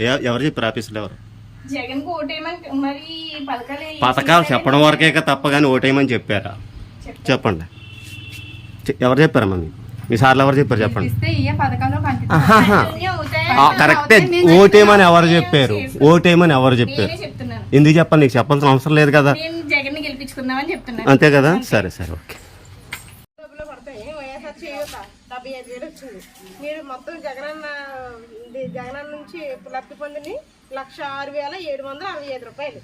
ఎ- ఎవరు చెప్పారు ఆఫీసులో ఎవరు? జగన్ మరి పథకాలు చెప్పడం వరకే తప్ప కానీ ఓటేయమని చెప్పారా? చెప్పండి. ఎవరు చెప్పారమ్మా మీకు మీ సార్లు ఎవరు చెప్పారు చెప్పండి. కరెక్టే. ఓటేయమని ఎవరు చెప్పారు? ఓటేయమని ఎవరు చెప్పారు? నేనే చెప్తున్నాను. ఎందుకు చెప్పండి నీకు చెప్పాల్సిన అవసరం లేదు కదా. అంతే కదా? సరే సరే ఓకే. మీరు మొత్తం జగనన్న జగనన్న నుంచి లబ్ధి పొందిని లక్ష ఆరు వేల ఏడు వందల అరవై ఐదు రూపాయలు.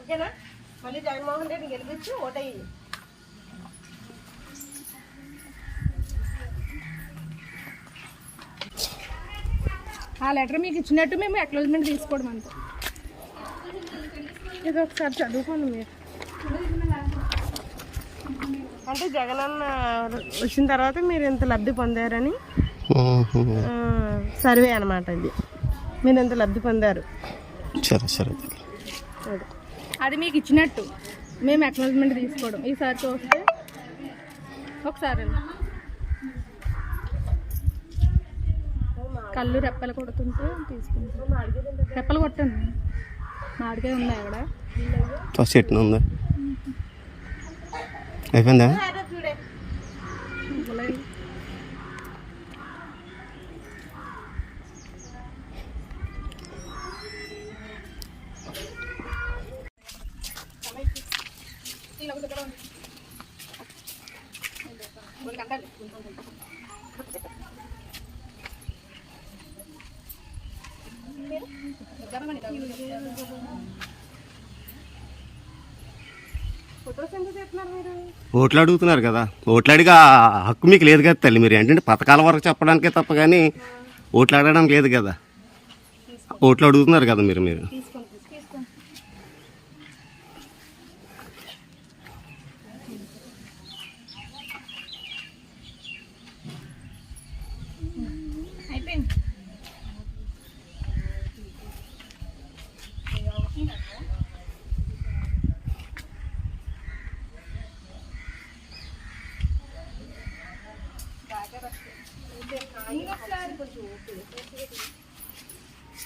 ఓకేనా? మళ్ళీ జగన్మోహన్ రెడ్డిని గెలిపించి ఓటయ్యి ఆ లెటర్ మీకు ఇచ్చినట్టు మేము అక్నాలజ్మెంట్ తీసుకోవడం అంతే. ఇది ఒకసారి చదువుకోండి మీరు. అంటే జగనన్న వచ్చిన తర్వాత మీరు ఇంత లబ్ధి పొందారని సర్వే అనమాట ఇది. మీరు ఎంత లబ్ధి పొందారు? సరే సరే. అది. అది మీకు ఇచ్చినట్టు. మేము అక్నాలజ్మెంట్ తీసుకోవడం. ఈసారి చూస్తే ఒకసారి కళ్ళు రెప్పలు కొడుతుంటే తీసుకుంటాం. రెప్పలు కొట్టండి. మాడికాయ ఉందా ఇక్కడ ఫస్ట్ ఎట్లా ఉందా? అయిపోయిందా? ఓట్లు అడుగుతున్నారు కదా. ఓట్లు అడిగా హక్కు మీకు లేదు కదా తల్లి మీరు. ఏంటంటే పథకాల వరకు చెప్పడానికే తప్ప కానీ ఓట్లు అడగడానికి లేదు కదా. ఓట్లు అడుగుతున్నారు కదా మీరు మీరు. ఇంకొకసారి కొంచెం ఓకే.